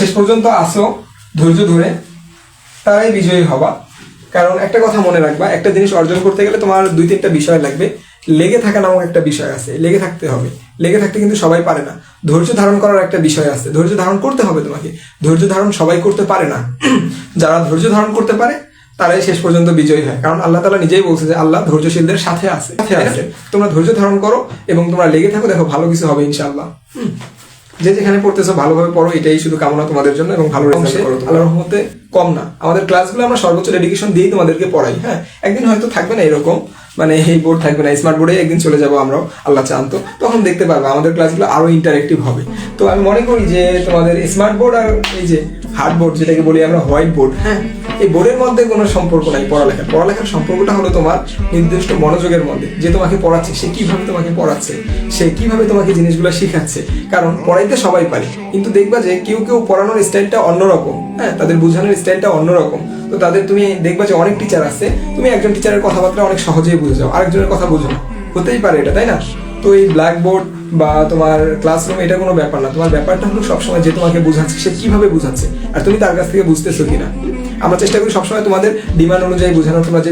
শেষ পর্যন্ত আসো ধৈর্য ধরে তারাই বিজয়ী হবা। কারণ একটা কথা মনে রাখবা একটা জিনিস অর্জন করতে গেলে তোমার দুই তিনটা বিষয় লাগবে। লেগে থাকা নামক একটা বিষয় আছে লেগে থাকতে হবে। লেগে থাকতে কিন্তু সবাই পারে না। ধৈর্য ধারণ করার একটা বিষয় আছে। ধৈর্য ধারণ করতে হবে তোমাকে। ধৈর্য ধারণ সবাই করতে পারে না। যারা ধৈর্য ধারণ করতে পারে তারাই শেষ পর্যন্ত বিজয়ী হয়। কারণ আল্লাহ তালা নিজেই বলছে যে আল্লাহ ধৈর্যশীলদের সাথে আছে। সাথে আছে? তোমরা ধৈর্য ধারণ করো এবং তোমরা লেগে থাকো দেখো ভালো কিছু হবে ইনশাআল্লাহ। যে যেখানে পড়তেছো ভালোভাবে পড়ো এটাই শুধু কামনা তোমাদের জন্য এবং ভালো রেজাল্ট করো। আল্লাহর রহমতে কম না। আমাদের ক্লাসগুলো আমরা সর্বোচ্চ ডেডিকেশন দিয়েই তোমাদেরকে পড়াই হ্যাঁ? একদিন হয়তো থাকবে না এরকম মানে এই বোর্ড থাকবে না স্মার্ট বোর্ডে একদিন চলে যাব আমরাও, আল্লাহ চান তো। তখন দেখতে পারবে, আমাদের ক্লাসগুলো আরও ইন্টারেক্টিভ হবে। তো আমি মনে করি যে তোমাদের স্মার্ট বোর্ড আর এই যে হার্ড বোর্ড যেটাকে বলি আমরা হোয়াইট বোর্ড হ্যাঁ এই বোর্ডের মধ্যে কোনো সম্পর্ক নাই পড়ালেখার। পড়ালেখার সম্পর্কটা হলো তোমার নির্দিষ্ট মনোযোগের মধ্যে, যে তোমাকে পড়াচ্ছে, সে কীভাবে তোমাকে পড়াচ্ছে, সে কীভাবে তোমাকে জিনিসগুলো শেখাচ্ছে। কারণ পড়াইতে সবাই পারে, কিন্তু দেখবা যে কেউ কেউ পড়ানোর স্টাইলটা অন্যরকম হ্যাঁ তাদের বোঝানোর স্টাইলটা অন্যরকম। তো তাদের তুমি দেখবা যে অনেক টিচার আছে, তুমি একজন টিচারের কথাবার্তা অনেক সহজেই বুঝে যাও, আরেকজনের কথা বুঝো না। হতেই পারে এটা, তাই না? তো এই ব্ল্যাকবোর্ড বা তোমার ক্লাসরুম এটা কোনো ব্যাপার না। তোমার ব্যাপারটা হলো সবসময় যে তোমাকে বোঝাচ্ছে, সে কীভাবে বোঝাচ্ছে? আর তুমি তার কাছ থেকে বুঝতেছো কিনা? আমরা চেষ্টা করি সবসময় তোমাদের ডিমান্ড অনুযায়ী বোঝানোর, তোমরা যে